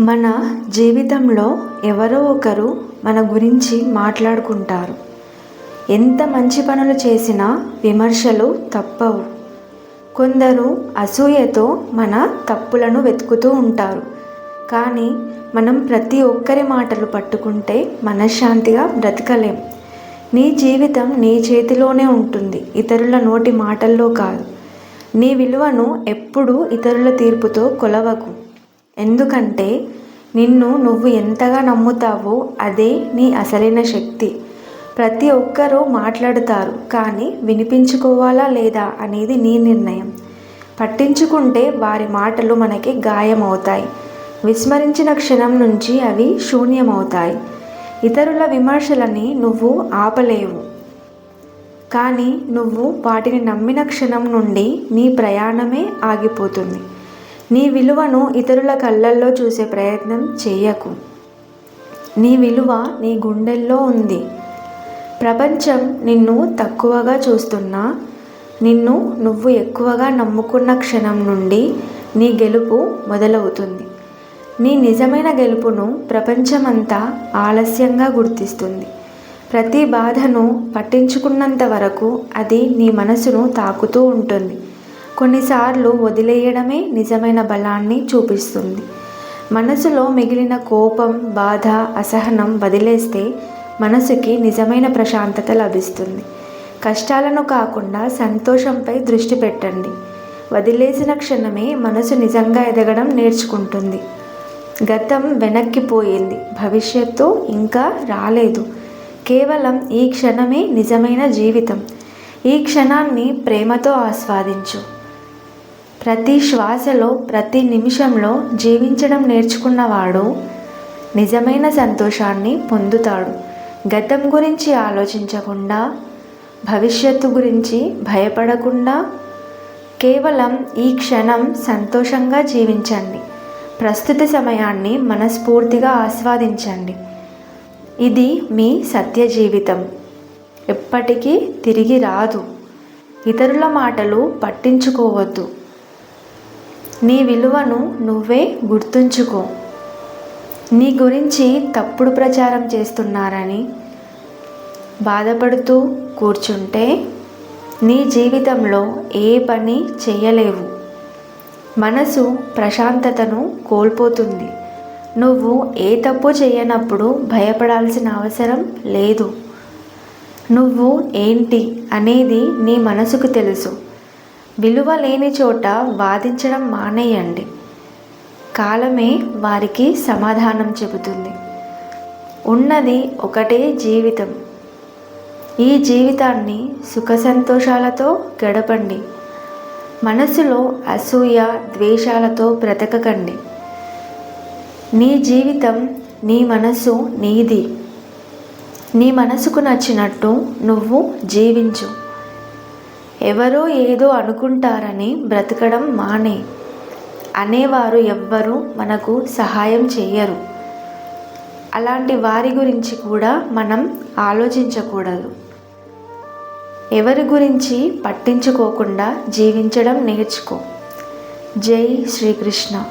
మన జీవితంలో ఎవరో ఒకరు మన గురించి మాట్లాడుకుంటారు. ఎంత మంచి పనులు చేసినా విమర్శలు తప్పవు. కొందరు అసూయతో మన తప్పులను వెతుకుతూ ఉంటారు. కానీ మనం ప్రతి ఒక్కరి మాటలు పట్టుకుంటే మనశ్శాంతిగా బ్రతకలేం. నీ జీవితం నీ చేతిలోనే ఉంటుంది. ఇతరుల నోటి మాటల్లో కాదు. నీ విలువను ఎప్పుడూ ఇతరుల తీర్పుతో కొలవకు. ఎందుకంటే నిన్ను నువ్వు ఎంతగా నమ్ముతావో అదే నీ అసలైన శక్తి. ప్రతి ఒక్కరూ మాట్లాడుతారు కానీ వినిపించుకోవాలా లేదా అనేది నీ నిర్ణయం. పట్టించుకుంటే వారి మాటలు మనకి గాయమవుతాయి. విస్మరించిన క్షణం నుంచి అవి శూన్యమవుతాయి. ఇతరుల విమర్శలని నువ్వు ఆపలేవు. కానీ నువ్వు వాటిని నమ్మిన క్షణం నుండి నీ ప్రయాణమే ఆగిపోతుంది. నీ విలువను ఇతరుల కళ్ళల్లో చూసే ప్రయత్నం చేయకు. నీ విలువ నీ గుండెల్లో ఉంది. ప్రపంచం నిన్ను తక్కువగా చూస్తున్నా నిన్ను నువ్వు ఎక్కువగా నమ్ముకున్న క్షణం నుండి నీ గెలుపు మొదలవుతుంది. నీ నిజమైన గెలుపును ప్రపంచమంతా ఆలస్యంగా గుర్తిస్తుంది. ప్రతి బాధను పట్టించుకున్నంత వరకు అది నీ మనసును తాకుతూ ఉంటుంది. కొన్నిసార్లు వదిలేయడమే నిజమైన బలాన్ని చూపిస్తుంది. మనసులో మిగిలిన కోపం బాధ అసహనం వదిలేస్తే మనసుకి నిజమైన ప్రశాంతత లభిస్తుంది. కష్టాలను కాకుండా సంతోషంపై దృష్టి పెట్టండి. వదిలేసిన క్షణమే మనసు నిజంగా ఎదగడం నేర్చుకుంటుంది. గతం వెనక్కిపోయింది భవిష్యత్తు ఇంకా రాలేదు. కేవలం ఈ క్షణమే నిజమైన జీవితం. ఈ క్షణాన్ని ప్రేమతో ఆస్వాదించు. ప్రతి శ్వాసలో ప్రతి నిమిషంలో జీవించడం నేర్చుకున్నవాడు నిజమైన సంతోషాన్ని పొందుతాడు. గతం గురించి ఆలోచించకుండా భవిష్యత్తు గురించి భయపడకుండా కేవలం ఈ క్షణం సంతోషంగా జీవించండి. ప్రస్తుత సమయాన్ని మనస్ఫూర్తిగా ఆస్వాదించండి. ఇది మీ సత్య జీవితం. ఎప్పటికీ తిరిగి రాదు. ఇతరుల మాటలు పట్టించుకోవద్దు. నీ విలువను నువ్వే గుర్తుంచుకో. నీ గురించి తప్పుడు ప్రచారం చేస్తున్నారని బాధపడుతూ కూర్చుంటే నీ జీవితంలో ఏ పని చేయలేవు. మనసు ప్రశాంతతను కోల్పోతుంది. నువ్వు ఏ తప్పు చేయనప్పుడు భయపడాల్సిన అవసరం లేదు. నువ్వు ఏంటి అనేది నీ మనసుకు తెలుసు. విలువ లేని చోట వాదించడం మానేయండి. కాలమే వారికి సమాధానం చెబుతుంది. ఉన్నది ఒకటే జీవితం. ఈ జీవితాన్ని సుఖ సంతోషాలతో గడపండి. మనసులో అసూయ ద్వేషాలతో బ్రతకకండి. నీ జీవితం నీ మనసు నీది. నీ మనసుకు నచ్చినట్టు నువ్వు జీవించు. ఎవరో ఏదో అనుకుంటారని బ్రతకడం మానే. అనేవారు ఎవ్వరూ మనకు సహాయం చేయరు అలాంటి వారి గురించి కూడా మనం ఆలోచించకూడదు. ఎవరి గురించి పట్టించుకోకుండా జీవించడం నేర్చుకో. జై శ్రీకృష్ణ.